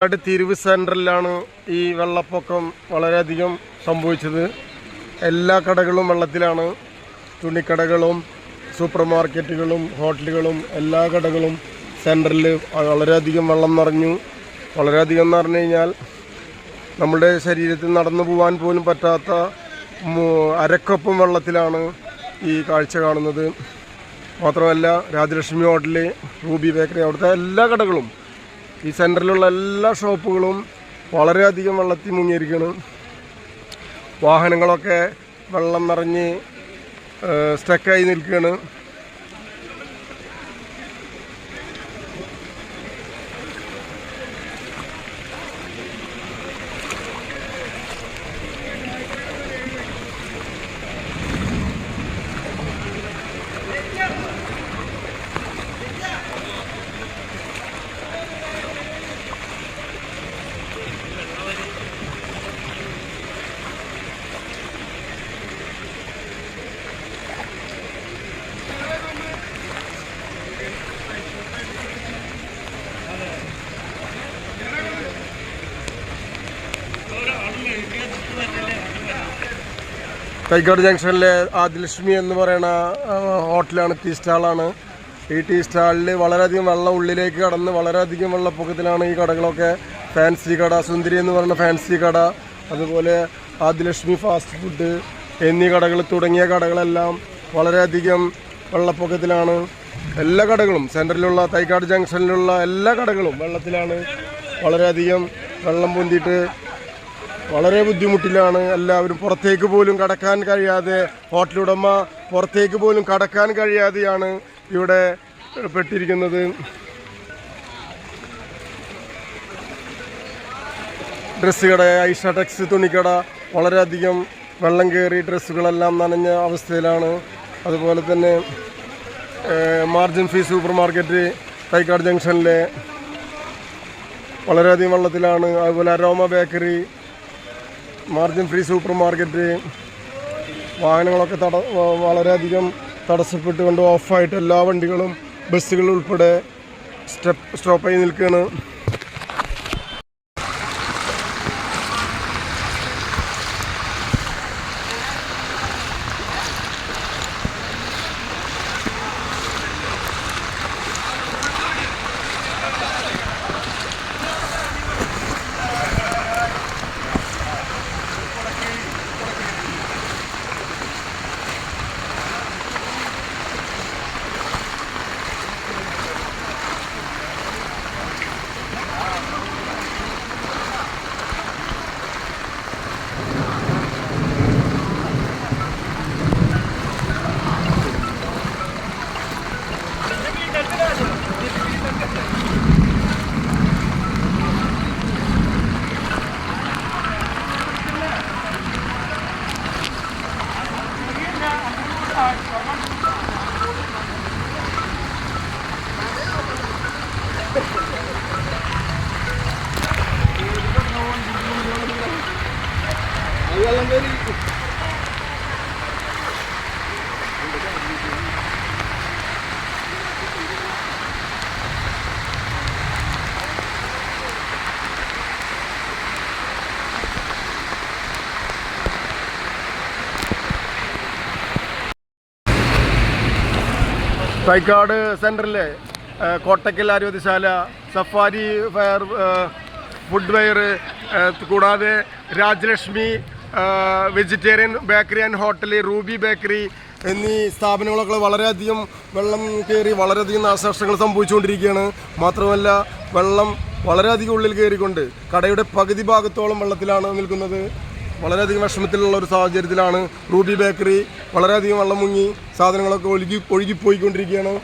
പാലക്കാട് തിരുവ് സെന്ററിലാണ് ഈ വെള്ളപ്പൊക്കം വളരെയധികം സംഭവിച്ചത്. എല്ലാ കടകളും വെള്ളത്തിലാണ്. തുണിക്കടകളും സൂപ്പർ മാർക്കറ്റുകളും ഹോട്ടലുകളും എല്ലാ കടകളും സെന്ററിൽ വളരെയധികം വെള്ളം നിറഞ്ഞു. വളരെയധികം എന്ന് പറഞ്ഞു കഴിഞ്ഞാൽ നമ്മുടെ ശരീരത്തിൽ നടന്നു പോകാൻ പോലും പറ്റാത്ത അരക്കൊപ്പം വെള്ളത്തിലാണ് ഈ കാഴ്ച കാണുന്നത്. മാത്രമല്ല രാജലക്ഷ്മി ഹോട്ടൽ റൂബി ബേക്കറി അവിടുത്തെ എല്ലാ കടകളും ഈ സെന്ററിലുള്ള എല്ലാ ഷോപ്പുകളും വളരെയധികം വെള്ളത്തിൽ മുങ്ങിയിരിക്കണം വാഹനങ്ങളൊക്കെ വെള്ളം നിറഞ്ഞ് സ്റ്റക്കായി നിൽക്കുകയാണ്. തൈക്കാട് ജംഗ്ഷനിലെ ആദിലക്ഷ്മി എന്ന് പറയുന്ന ഹോട്ടലാണ് ടീ സ്റ്റാളാണ്. ഈ ടീ സ്റ്റാളിൽ വളരെയധികം വെള്ളം ഉള്ളിലേക്ക് കടന്ന് വളരെയധികം വെള്ളപ്പൊക്കത്തിലാണ് ഈ കടകളൊക്കെ. ഫാൻസി കട സുന്ദരി എന്ന് പറയുന്ന ഫാൻസി കട അതുപോലെ ആദിലക്ഷ്മി ഫാസ്റ്റ് ഫുഡ് എന്നീ കടകൾ തുടങ്ങിയ കടകളെല്ലാം വളരെയധികം വെള്ളപ്പൊക്കത്തിലാണ്. എല്ലാ കടകളും സെന്ററിലുള്ള തൈക്കാട് ജംഗ്ഷനിലുള്ള എല്ലാ കടകളും വെള്ളത്തിലാണ് വളരെയധികം വെള്ളം പൊന്തിയിട്ട് വളരെ ബുദ്ധിമുട്ടിലാണ്. എല്ലാവരും പുറത്തേക്ക് പോലും കടക്കാൻ കഴിയാതെ ഹോട്ടലുടമ പുറത്തേക്ക് പോലും കടക്കാൻ കഴിയാതെയാണ് ഇവിടെ പെട്ടിരിക്കുന്നത്. ഡ്രസ്സ് കട ഐഷടെക്സ് തുണിക്കട വളരെയധികം വെള്ളം കയറി ഡ്രസ്സുകളെല്ലാം നനഞ്ഞ അവസ്ഥയിലാണ്. അതുപോലെ തന്നെ മാർജിൻ ഫീ സൂപ്പർ മാർക്കറ്റ് തൈക്കാട് ജംഗ്ഷനിലെ വളരെയധികം വെള്ളത്തിലാണ്. അതുപോലെ aroma bakery margin free supermarket വാഹനങ്ങളൊക്കെ തട വളരെയധികം തടസ്സപ്പെട്ടുകൊണ്ട് ഓഫായിട്ട് എല്ലാ വണ്ടികളും ബസ്സുകൾ ഉൾപ്പെടെ സ്റ്റെപ്പ് സ്റ്റോപ്പായി നിൽക്കുകയാണ്. തൈക്കാട് സെന്ററിലെ Kottakkal Arogyashala safari fire footwear footwear കൂടാതെ Rajalakshmi vegetarian bakery and hotel Ruby bakery എന്നീ സ്ഥാപനങ്ങളൊക്കെ വളരെയധികം വെള്ളം കയറി വളരെയധികം നാശനഷ്ടങ്ങൾ സംഭവിച്ചുകൊണ്ടിരിക്കുകയാണ്. മാത്രമല്ല വെള്ളം വളരെയധികം ഉള്ളിൽ കയറിക്കൊണ്ട് കടയുടെ പകുതി ഭാഗത്തോളം വെള്ളത്തിലാണ് നിൽക്കുന്നത്. വളരെയധികം വിഷമത്തിലുള്ള ഒരു സാഹചര്യത്തിലാണ് റൂബി ബേക്കറി വളരെയധികം വെള്ളം മുങ്ങി സാധനങ്ങളൊക്കെ ഒഴുകി ഒഴുകിപ്പോയിക്കൊണ്ടിരിക്കുകയാണ്.